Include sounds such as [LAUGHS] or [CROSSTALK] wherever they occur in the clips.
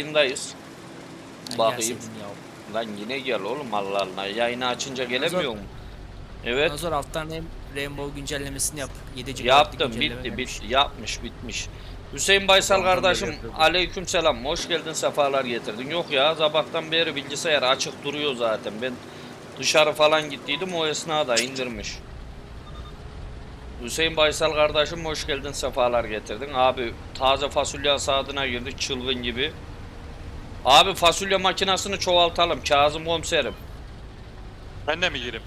yayındayız. Ben Bakayım. Lan yine gel oğlum Allah Allah. Yayını açınca gelemiyor mu? Evet. Nazor alttan hem Rainbow güncellemesini yap. 7 GB Yaptım bitti bitti yapmış bitmiş. Hüseyin Baysal kardeşim aleyküm selam hoş geldin sefalar getirdin. Yok ya sabahtan beri bilgisayar açık duruyor zaten ben dışarı falan gittiydim o esnada indirmiş. Hüseyin Baysal kardeşim hoş geldin sefalar getirdin. Abi taze fasulye hasadına girdik çılgın gibi. Abi fasulye makinesini çoğaltalım Kazım komiserim. Ben de mi gireyim?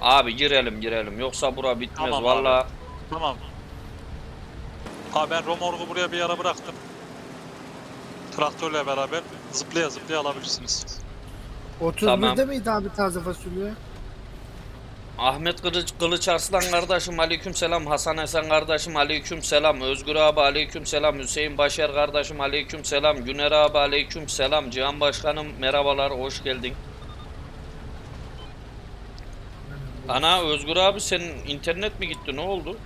Abi girelim girelim yoksa bura bitmez Tamam abi. vallahi. Tamam. Ha ben Romorg'u buraya bir ara bıraktım. Traktörle beraber zıplaya zıplaya alabilirsiniz. 31'de Tamam. miydi abi taze fasulye? Ahmet Kılıç, Kılıç Arslan kardeşim aleyküm selam. Hasan Esen kardeşim aleyküm selam. Özgür abi aleyküm selam. Hüseyin Başer kardeşim aleyküm selam. Güner abi aleyküm selam. Cihan Başkanım merhabalar hoş geldin. Ana Özgür abi senin internet mi gitti ne oldu?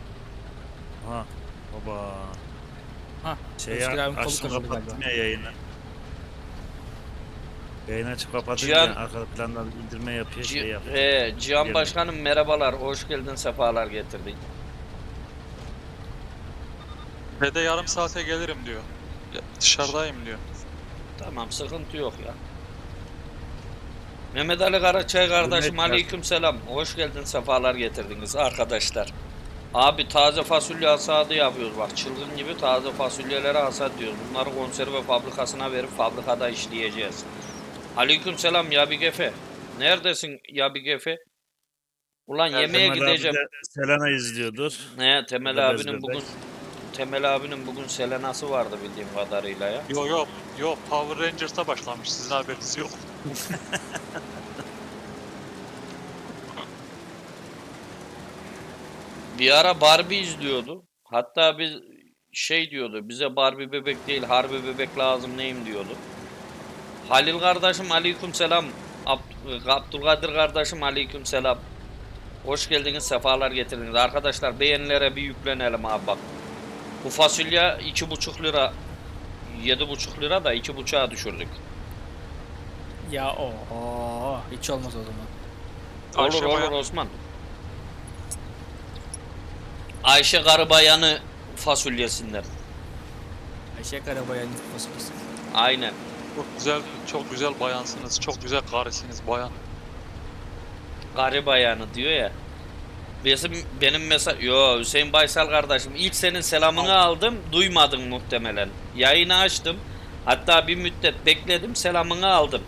Ha baba. Hah. Şey Özgür abinin kolu kapattım ya yayını. Yayını açıp kapatınca Cihan- arka plandan indirme yapıyor şey yapıyor. He, Cihan Gelin. Başkanım merhabalar hoş geldin sefalar getirdin. Ve de yarım saate gelirim diyor. Dışarıdayım diyor. Tamam sıkıntı yok ya. Mehmet Ali Karaçay kardeşim Hürmet aleyküm selam. Hoş geldin sefalar getirdiniz arkadaşlar. Abi taze fasulye hasadı yapıyoruz bak çılgın gibi taze fasulyelere hasat diyoruz. Bunları konserve fabrikasına verip fabrikada işleyeceğiz. Aleyküm selam Yabik Efe. Neredesin Yabik Efe? Ulan yemeğe Kemal abi gideceğim. de Selena izliyordur. Ne Temel Burada abinin bugün Temel abinin bugün selenası vardı bildiğim kadarıyla ya. Yo yo yo Power Rangers'a başlamış sizin haberiniz yok. [LAUGHS] Bir ara Barbie izliyordu. Hatta biz şey diyordu. Bize Barbie bebek değil, harbi bebek lazım neyim diyordu. Halil kardeşim aleyküm selam. Abd- Abdülkadir kardeşim aleyküm selam. Hoş geldiniz, sefalar getirdiniz. Arkadaşlar beğenilere bir yüklenelim abi bak. Bu fasulye iki buçuk lira, yedi buçuk lira da iki buçuğa düşürdük. Ya o hiç olmaz o zaman. Olur Ayşe olur Bayan- Osman. Ayşe Karıbayan'ı fasulyesinden. Ayşe Karabaya'nın fasulyesi. Aynen. Çok güzel, çok güzel bayansınız. Çok güzel karesiniz bayan. Garip ayağını diyor ya. Benim, benim mesela... Yo Hüseyin Baysal kardeşim. ilk senin selamını aldım. Duymadın muhtemelen. Yayını açtım. Hatta bir müddet bekledim. Selamını aldım.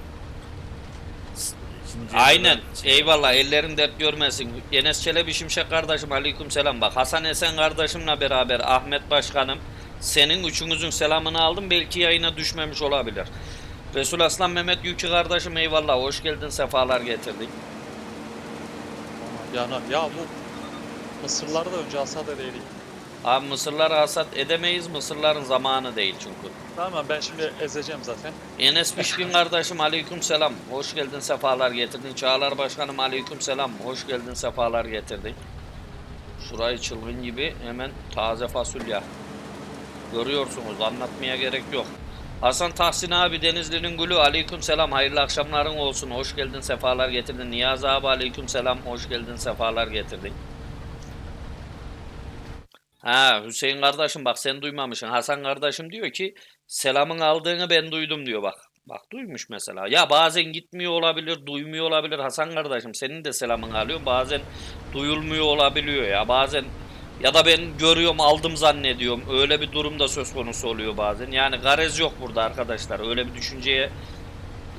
İkinciye Aynen. şey- Eyvallah. Ellerin dert görmesin. Enes Çelebi Şimşek kardeşim. Aleyküm selam. Bak Hasan Esen kardeşimle beraber Ahmet Başkanım. Senin üçünüzün selamını aldım. Belki yayına düşmemiş olabilir. Resul Aslan Mehmet Yükü kardeşim eyvallah. Hoş geldin. Sefalar getirdik. Yani ya bu Mısırları da önce hasat edelim. Abi mısırları hasat edemeyiz. Mısırların zamanı değil çünkü. Tamam ben şimdi ezeceğim zaten. Enes Pişkin kardeşim aleyküm selam. Hoş geldin sefalar getirdin. Çağlar Başkanım aleyküm selam. Hoş geldin sefalar getirdin. Şurayı çılgın gibi hemen taze fasulye. Görüyorsunuz anlatmaya gerek yok. Hasan Tahsin abi Denizli'nin gülü aleyküm selam. Hayırlı akşamların olsun. Hoş geldin sefalar getirdin. Niyaz abi aleyküm selam. Hoş geldin sefalar getirdin. Ha Hüseyin kardeşim bak sen duymamışsın. Hasan kardeşim diyor ki selamın aldığını ben duydum diyor bak. Bak duymuş mesela. Ya bazen gitmiyor olabilir, duymuyor olabilir Hasan kardeşim. Senin de selamını alıyor. Bazen duyulmuyor olabiliyor ya. Bazen ya da ben görüyorum aldım zannediyorum. Öyle bir durum da söz konusu oluyor bazen. Yani garez yok burada arkadaşlar. Öyle bir düşünceye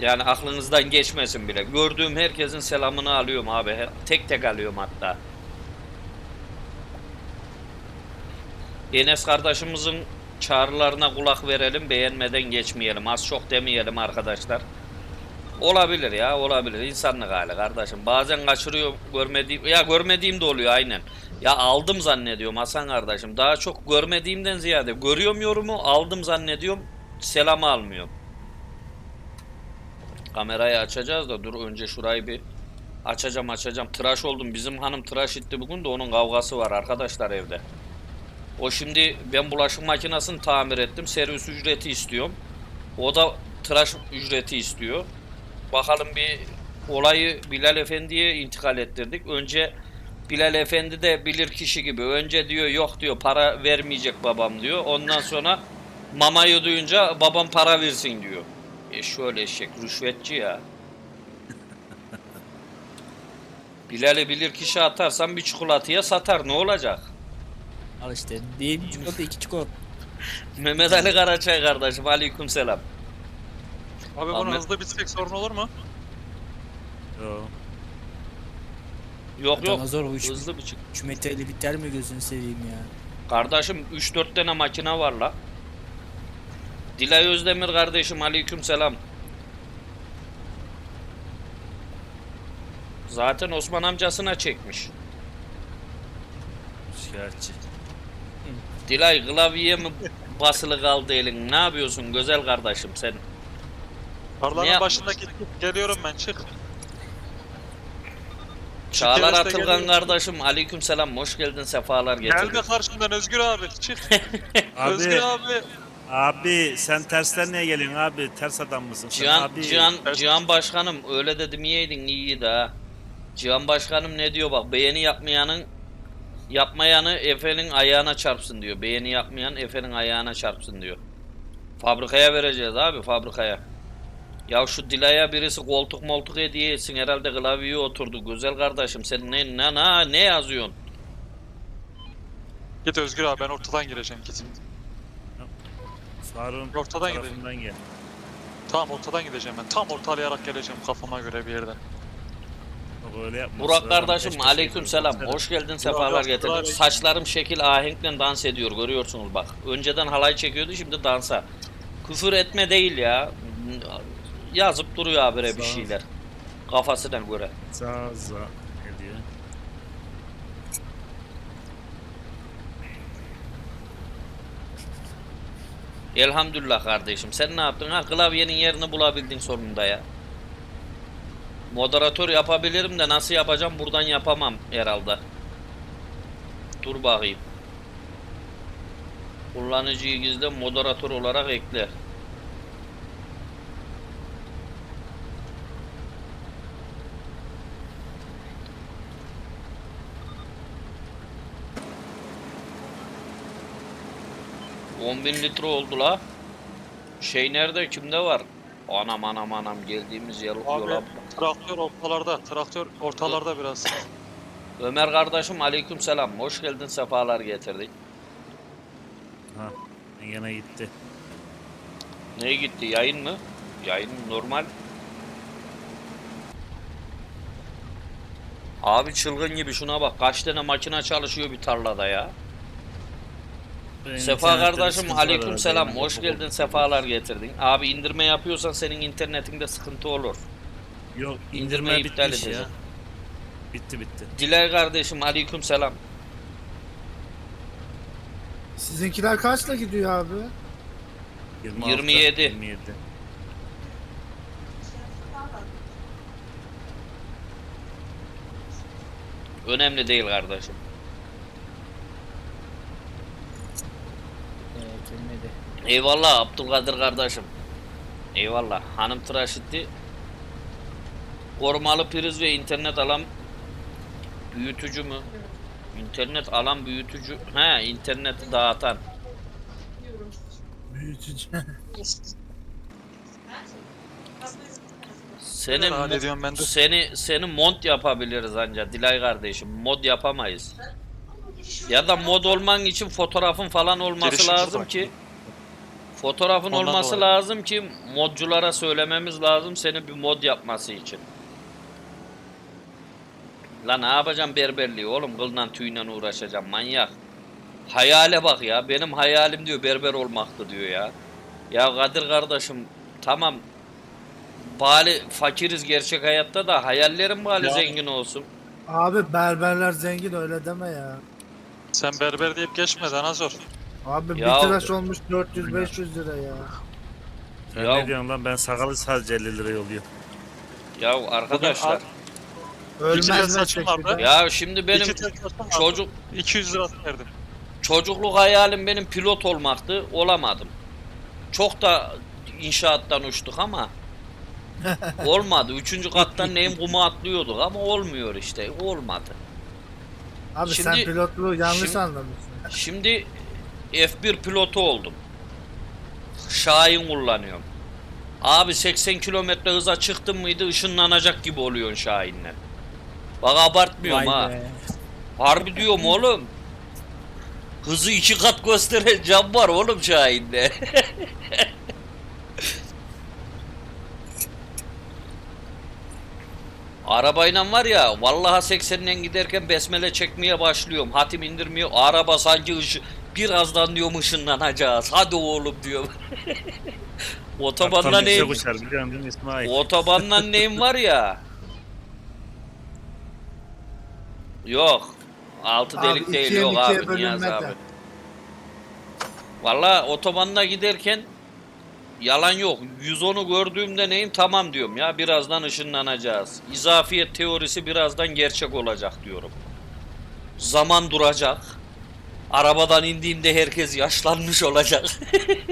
yani aklınızdan geçmesin bile. Gördüğüm herkesin selamını alıyorum abi. Tek tek alıyorum hatta. Enes kardeşimizin çağrılarına kulak verelim, beğenmeden geçmeyelim. Az çok demeyelim arkadaşlar. Olabilir ya, olabilir. İnsanlık hali kardeşim. Bazen kaçırıyor görmediğim, ya görmediğim de oluyor aynen. Ya aldım zannediyorum Hasan kardeşim. Daha çok görmediğimden ziyade görüyorum yorumu, aldım zannediyorum. Selamı almıyorum. Kamerayı açacağız da dur önce şurayı bir açacağım açacağım. Tıraş oldum. Bizim hanım tıraş etti bugün de onun kavgası var arkadaşlar evde. O şimdi ben bulaşık makinesini tamir ettim. Servis ücreti istiyorum. O da tıraş ücreti istiyor. Bakalım bir olayı Bilal Efendi'ye intikal ettirdik. Önce Bilal Efendi de bilir kişi gibi. Önce diyor yok diyor para vermeyecek babam diyor. Ondan sonra mamayı duyunca babam para versin diyor. E şöyle eşek rüşvetçi ya. [LAUGHS] Bilal'i bilir kişi atarsan bir çikolataya satar ne olacak? Al işte. Bir çikolata iki çikolata. [LAUGHS] Mehmet Ali Karaçay kardeşim aleyküm selam. Abi bunu Ahmet- hızlı bitsek sorun olur mu? Yo. Yok yok üç, hızlı bir çık. üç metreyle biter mi gözünü seveyim ya. Kardeşim 3-4 tane makine var la. Dilay Özdemir kardeşim aleyküm selam. Zaten Osman amcasına çekmiş. Şikayetçi. Dilay klavyeye mi basılı kaldı elin? Ne yapıyorsun güzel kardeşim sen? Tarlanın yapmış? başında gittik. Geliyorum ben çık. Çağlar Kereste Atılgan geliyorum. kardeşim aleyküm selam hoş geldin sefalar getirdin. Gelme karşımdan Özgür abi çık. [LAUGHS] Özgür Abi, abi. abi sen tersten niye geliyorsun abi? Ters adam mısın sen Cihan, abi? Cihan, Cihan Başkanım öyle dedim iyiydin iyiydi ha. Cihan Başkanım ne diyor bak beğeni yapmayanın yapmayanı Efe'nin ayağına çarpsın diyor. Beğeni yapmayan Efe'nin ayağına çarpsın diyor. Fabrikaya vereceğiz abi fabrikaya. Ya şu Dilay'a birisi koltuk moltuk hediye etsin herhalde klavyeye oturdu. Güzel kardeşim sen ne ne ne, ne yazıyorsun? Git Özgür abi ben ortadan gireceğim git. Faruk'un Ortadan gidelim. tarafından gel. Tamam ortadan gideceğim ben. Tam ortalayarak geleceğim kafama göre bir yerden. Yok öyle yapma. Burak kardeşim keşke aleyküm selam. Hoş geldin sefalar Burak, getirdin. aleyküm. Saçlarım şekil ahenkle dans ediyor görüyorsunuz bak. Önceden halay çekiyordu şimdi dansa. Küfür etme değil ya. Yazıp duruyor habire bir Sağ şeyler. Kafasına göre. Za za ne diyor? Elhamdülillah kardeşim. Sen ne yaptın? Ha klavyenin yerini bulabildin sonunda ya. Moderatör yapabilirim de nasıl yapacağım buradan yapamam herhalde. Dur bakayım. Kullanıcıyı gizle moderatör olarak ekle. Bin litre oldu la. Şey nerede kimde var? Anam anam anam geldiğimiz yer Abi yola. traktör ortalarda. Traktör ortalarda biraz. [COUGHS] Ömer kardeşim aleyküm selam. Hoş geldin sefalar getirdik. Ha. Yine gitti. Neye gitti yayın mı? Yayın normal. Abi çılgın gibi şuna bak kaç tane makine çalışıyor bir tarlada ya. Benim Sefa kardeşim sıkıntı var aleyküm herhalde selam. yani. Hoş geldin sefalar getirdin. Abi indirme yapıyorsan senin internetinde sıkıntı olur. Yok İndirme indirme iptal bitmiş ya. edeceğim. Bitti bitti. Dilay kardeşim aleyküm selam. Sizinkiler kaçla gidiyor abi? 26, 27. 27. Önemli değil kardeşim. Kelime de. Eyvallah Abdülkadir kardeşim. Eyvallah. Hanım tıraş etti. Korumalı priz ve internet alan büyütücü mü? İnternet alan büyütücü. He, interneti dağıtan. Büyütücü. [LAUGHS] Senin Ne hallediyorum ben de. seni seni mont yapabiliriz anca Dilay kardeşim. Mod yapamayız. Ya da mod olman için fotoğrafın falan olması Girişimci lazım bak. ki fotoğrafın Ondan olması dolayı. lazım ki modculara söylememiz lazım seni bir mod yapması için. Lan ne yapacağım berberliği oğlum kıldan tüyle uğraşacağım manyak. Hayale bak ya benim hayalim diyor berber olmaktı diyor ya. Ya Kadir kardeşim tamam bari fakiriz gerçek hayatta da hayallerim bari Ya. zengin olsun. Abi berberler zengin öyle deme ya. Sen berber deyip geçme Danazor. Abi Ya- bir tıraş olmuş 400-500 lira ya. Sen Ya- ne diyorsun lan ben sakalı sadece 50 liraya oluyor. Ya arkadaşlar Ölmez İçine ne saçım vardı. ya şimdi benim İki tek çocuk 200 lira verdim. çocukluk hayalim benim pilot olmaktı. Olamadım. Çok da inşaattan uçtuk ama [LAUGHS] olmadı. Üçüncü kattan neyim kumu atlıyorduk ama olmuyor işte. Olmadı. Abi sen Şimdi- pilotluğu yanlış şimdi- anlamışsın. Şimdi F1 pilotu oldum. Şahin kullanıyorum. Abi 80 kilometre hıza çıktın mıydı ışınlanacak gibi oluyorsun Şahin'le. Bak abartmıyorum ha. Vay be. Harbi diyorum oğlum. Hızı iki kat gösteren cam var oğlum Şahin'de. [LAUGHS] Arabayla var ya vallahi 80'den giderken besmele çekmeye başlıyorum. Hatim indirmiyor. Araba sanki ışı, birazdan diyorum ışınlanacağız. Hadi oğlum diyorum. [LAUGHS] Otobandan neyim? uçar İsmail? Otobandan neyim var ya. Yok. Altı Abi delik değil yok abi Niyaz abi. Valla otobanda giderken yalan yok. 110'u gördüğümde neyim tamam diyorum ya birazdan ışınlanacağız. İzafiyet teorisi birazdan gerçek olacak diyorum. Zaman duracak. Arabadan indiğimde herkes yaşlanmış olacak.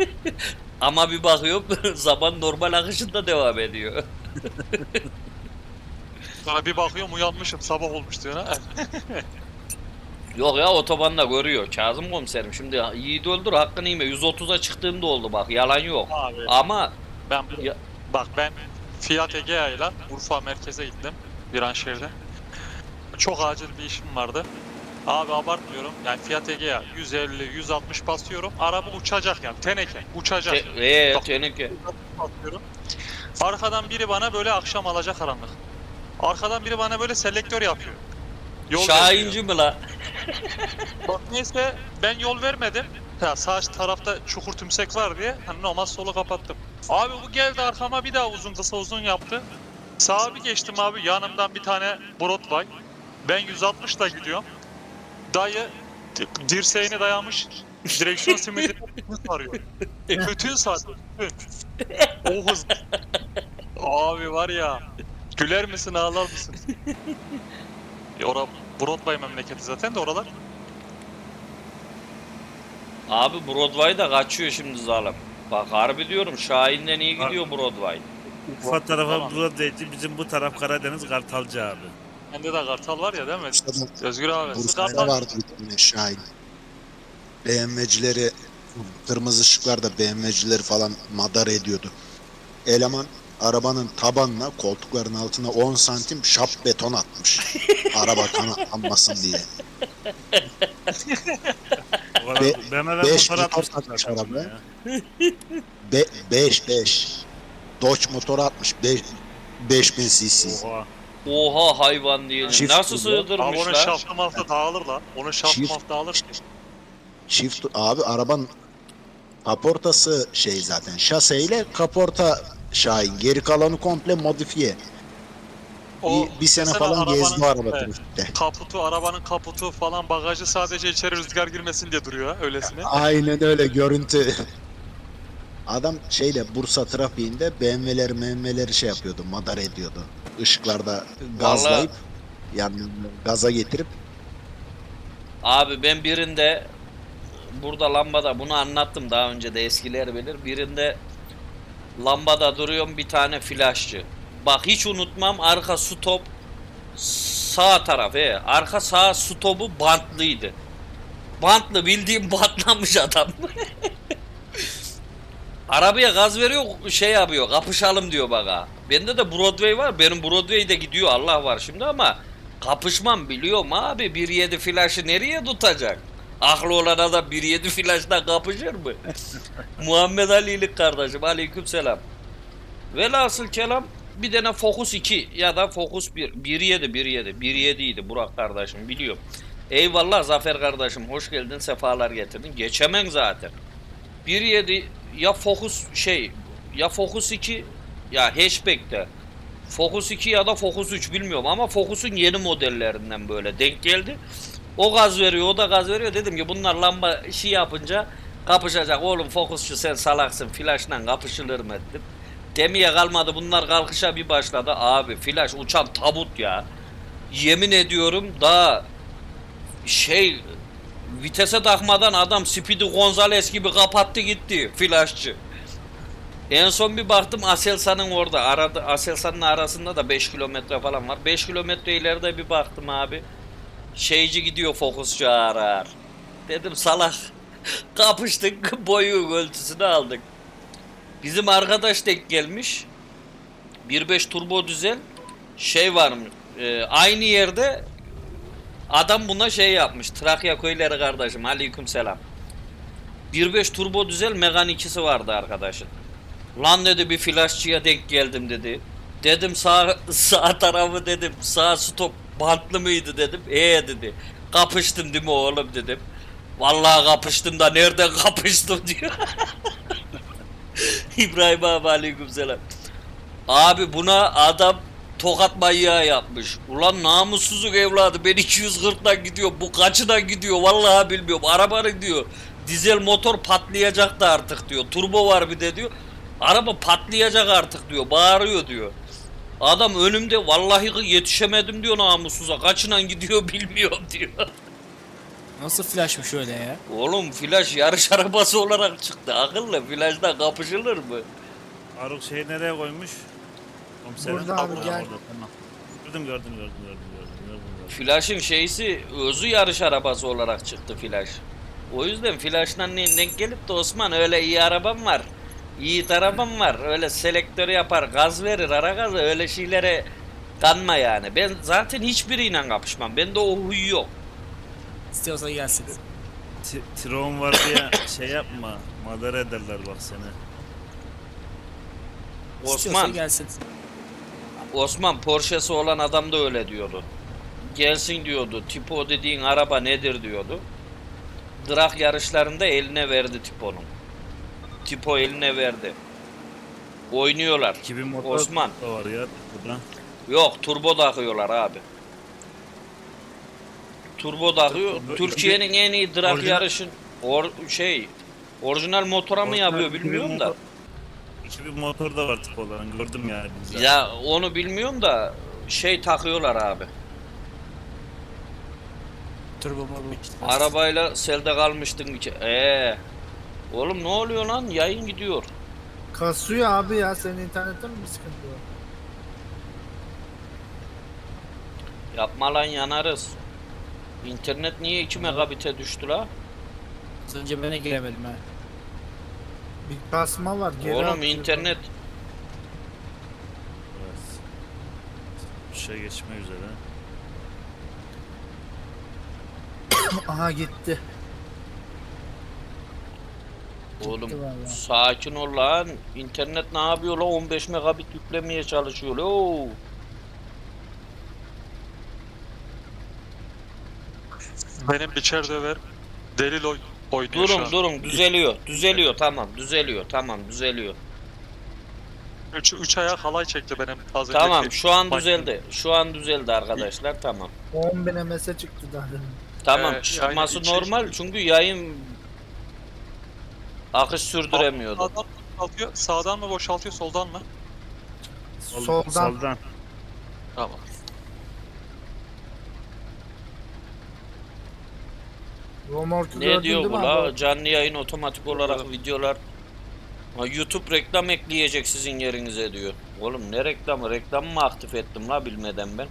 [LAUGHS] Ama bir bakıyorum [LAUGHS] zaman normal akışında devam ediyor. Sonra bir bakıyorum uyanmışım sabah olmuş diyor ha. [LAUGHS] Yok ya otobanda görüyor. Kazım komiserim şimdi yiğit öldür hakkını yeme. 130'a çıktığımda oldu bak yalan yok. Abi Ama ben Ya- bak ben Fiat Egea ile Urfa merkeze gittim Viranşehir'de. Çok acil bir işim vardı. Abi abartmıyorum. Yani Fiat Egea 150 160 basıyorum. Araba uçacak yani teneke uçacak. te- ee, Bak- teneke. basıyorum. Arkadan biri bana böyle akşam alacak karanlık. Arkadan biri bana böyle selektör yapıyor. Yol Şahinci mi la? Bak neyse ben yol vermedim. Ya sağ tarafta çukur tümsek var diye hani normal solu kapattım. Abi bu geldi arkama bir daha uzun kısa uzun yaptı. Sağa bir geçtim abi yanımdan bir tane Broadway. Ben 160 da gidiyorum. Dayı di- dirseğini dayamış direksiyon [LAUGHS] simidini sarıyor. Bütün saat. bütün. O hız. [LAUGHS] Abi var ya güler misin ağlar mısın? [LAUGHS] E, Ora Broadway memleketi zaten de oralar. Abi Broadway da kaçıyor şimdi zalim. Bak harbi diyorum Şahin'den iyi gidiyor Broadway. Ufa tarafı Tamam. Burada'ydı, bizim bu taraf Karadeniz Kartalcı abi. Bende de kartal var ya değil mi? Bursa'da, Özgür abi. Bursa'da vardı bir tane Şahin. BMW'cileri kırmızı ışıklarda BMW'cileri falan madar ediyordu. Eleman arabanın tabanına koltukların altına 10 santim şap beton atmış. Araba kanatlanmasın diye. Be- BMW beş motor zaten araba. ya. 5 5. Dodge motor atmış. 5000 cc. Oha. Oha hayvan diyelim. Çift Nasıl turbo. Abi onun la? şaftı maftı dağılır lan. Onun şaftı Çift- maftı dağılır ki. Çift abi arabanın kaportası şey zaten şaseyle kaporta Şahin. Geri kalanı komple modifiye. O bir, bir sene falan gezdi araba trafikte. Kaputu, arabanın kaputu falan bagajı sadece içeri rüzgar girmesin diye duruyor ha öylesine. Aynen öyle görüntü. Adam şeyde Bursa trafiğinde BMW'leri MMW'leri şey yapıyordu, madar ediyordu. Işıklarda gazlayıp yani gaza getirip Abi ben birinde burada lambada bunu anlattım daha önce de eskiler bilir. Birinde lambada duruyorum bir tane flaşçı. Bak hiç unutmam arka stop sağ taraf he. Arka sağ stopu bantlıydı. Bantlı bildiğim bantlanmış adam. [LAUGHS] Arabaya gaz veriyor şey yapıyor kapışalım diyor bana. Bende de Broadway var. Benim Broadway'de gidiyor Allah var şimdi ama kapışmam biliyorum abi. 1.7 flaşı nereye tutacak? Aklı olan adam 1.7 flaşla kapışır mı? [LAUGHS] Muhammed Ali'lik kardeşim aleyküm selam. Velhasıl kelam bir tane Focus 2 ya da Focus 1. 1.7 1.7 1.7 idi Burak kardeşim biliyorum. Eyvallah Zafer kardeşim hoş geldin sefalar getirdin. Geçemem zaten. 1.7 ya Focus şey ya Focus 2 ya hatchback'te Focus 2 ya da Focus 3 bilmiyorum ama Focus'un yeni modellerinden böyle denk geldi. O gaz veriyor, o da gaz veriyor. Dedim ki bunlar lamba şey yapınca kapışacak. Oğlum Focus'cu sen salaksın. Flash'la kapışılır mı dedim. Demeye kalmadı. Bunlar kalkışa bir başladı. Abi flash uçan tabut ya. Yemin ediyorum daha şey vitese takmadan adam Speedy Gonzales gibi kapattı gitti flashçı. En son bir baktım Aselsan'ın orada. Arada, Aselsan'ın arasında da 5 kilometre falan var. 5 kilometre ileride bir baktım abi. Şeyci gidiyor fokusçu arar. Dedim salak. Kapıştık boyu ölçüsünü aldık. Bizim arkadaş denk gelmiş. 1.5 turbo düzel şey var mı? Ee, aynı yerde adam buna şey yapmış. Trakya köyleri kardeşim. Aleyküm selam. 1.5 turbo düzel Megan 2'si vardı arkadaşın. Lan dedi bir flaşçıya denk geldim dedi. Dedim sağ sağ tarafı dedim. Sağ stop bantlı mıydı dedim. Ee dedi. Kapıştın değil mi oğlum dedim. Vallahi kapıştım da nereden [LAUGHS] kapıştım diyor. [LAUGHS] İbrahim abi aleykümselam. Abi buna adam tokat manyağı yapmış. Ulan namussuzluk evladı ben 240'dan gidiyor. Bu kaçıdan gidiyor vallahi bilmiyorum. Arabanın diyor. Dizel motor patlayacaktı artık diyor. Turbo var bir de diyor. Araba patlayacak artık diyor. Bağırıyor diyor. Adam önümde vallahi yetişemedim diyor namussuza. Kaçından gidiyor bilmiyorum diyor. Nasıl flashmış öyle ya? Oğlum flash yarış arabası olarak çıktı. Akıllı flashla kapışılır mı? Faruk şey nereye koymuş? Komiserim. Burada abi, gel. orada, tamam. Gördüm gördüm gördüm gördüm gördüm. gördüm, gördüm. Flash'ın şeysi özü yarış arabası olarak çıktı Flash. O yüzden Flash'tan ne- denk gelip de Osman öyle iyi arabam var. Yiğit arabam var. Öyle selektör yapar, gaz verir, ara gaz öyle şeylere kanma yani. Ben zaten hiçbiriyle kapışmam. Bende o huy yok. İstiyorsa gelsin. Ti- Tron var diye şey yapma. Madara ederler bak seni. İstiyorsa Osman, gelsin. Osman Porsche'si olan adam da öyle diyordu. Gelsin diyordu. Tipo dediğin araba nedir diyordu. Drag yarışlarında eline verdi Tipo'nun. Tipo eline verdi. Oynuyorlar. 2000 motor Osman. da var ya burada. Yok turbo takıyorlar abi. Turbo takıyor. Turbo- Türkiye'nin en iyi drag Orijinal- yarışın or şey orijinal motora mı Orijinal yapıyor 2000 bilmiyorum da. motor- 2000 motor da var tip olan gördüm yani. Güzel. Ya onu bilmiyorum da şey takıyorlar abi. Turbo işte. Arabayla selde kalmıştın ki. Oğlum ne oluyor lan? Yayın gidiyor. Kasıyor abi ya senin internette mi bir sıkıntı var? Yapma lan yanarız. İnternet niye 2 megabit'e düştü la? Az önce ben de giremedim ha. Bir kasma var. Geri Oğlum atıyor. internet Evet. Bir şey geçmek üzere. [COUGHS] Aha gitti. Oğlum vallahi. sakin ol lan. İnternet ne yapıyor la? 15 megabit yüklemeye çalışıyor la. Oo. Benim biçer döver. Delil oy oynuyor şu Durun an. durun düzeliyor. Düzeliyor tamam düzeliyor tamam düzeliyor. Üç, üç ayak halay çekti benim az önceki. Tamam şu an Bak- düzeldi. Şu an düzeldi arkadaşlar tamam. 10 bin MS çıktı daha. Tamam Evet, çıkması normal çünkü yayın akış sürdüremiyordu. Sağdan mı boşaltıyor, sağdan mı boşaltıyor, soldan mı? Sol- Soldan. Soldan. Tamam. Romorku Ne gördün diyor değil bu mi la? Canlı yayın otomatik olarak videolar. Ha, YouTube reklam ekleyecek sizin yerinize diyor. Oğlum ne reklamı? Reklam mı aktif ettim la bilmeden ben?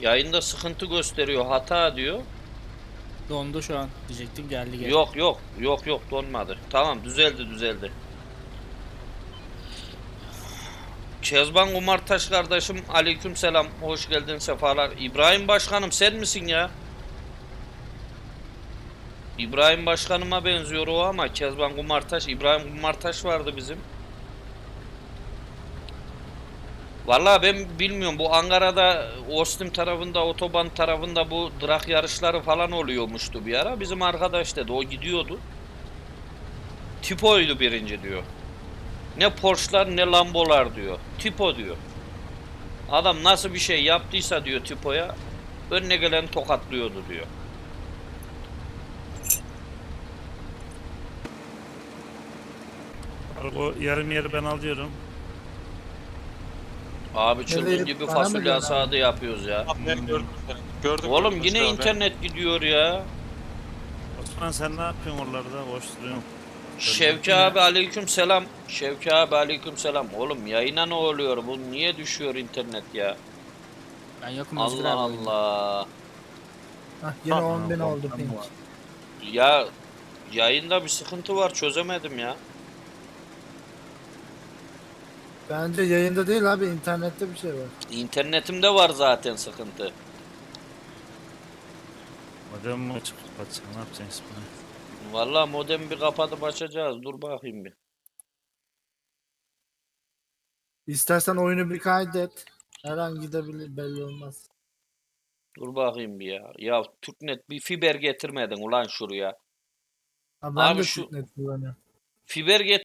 Yayında sıkıntı gösteriyor, hata diyor. Dondu şu an diyecektin geldi geldi. Yok yok, yok yok donmadı. Tamam düzeldi düzeldi. Kezban Umartaş kardeşim aleyküm selam. Hoş geldin sefalar. İbrahim Başkanım sen misin ya? İbrahim Başkanıma benziyor o ama Kezban Kumartaş, İbrahim Kumartaş vardı bizim. Vallahi ben bilmiyorum bu Ankara'da Ostim tarafında otoban tarafında bu drag yarışları falan oluyormuştu bir ara. Bizim arkadaş dedi o gidiyordu. Tipo'ydu birinci diyor. Ne Porsche'lar ne Lambo'lar diyor. Tipo diyor. Adam nasıl bir şey yaptıysa diyor Tipo'ya önüne gelen tokatlıyordu diyor. Faruk, O yarım yeri ben alıyorum. Abi çılgın Nereye- gibi bana mı fasulye diyorsun yapıyoruz ya. Abi ben gördüm seni. Gördüm. Oğlum gördüm yine abi. internet gidiyor ya. Osman sen ne yapıyorsun oralarda? Boş duruyorsun. Şevki abi aleyküm selam. Şevki abi aleyküm selam. Oğlum yayına ne oluyor? Bu niye düşüyor internet ya? Ben yokum Özgür Allah abi. oyunda. Allah. Hah yine Tamam, 10 bin oldu ping. Ya yayında bir sıkıntı var çözemedim ya. Bence yayında değil abi internette bir şey var. İnternetimde var zaten sıkıntı. Modem mi açık kapatacak ne yapacaksın bunu? Vallahi modemi bir kapatıp açacağız. Dur bakayım bir. İstersen oyunu bir kaydet. Her an gidebilir belli olmaz. Dur bakayım bir ya. Ya Türknet bir fiber getirmedin ulan şuraya. Ha, ben Abi de şu- Türknet kullanıyorum. Fiber get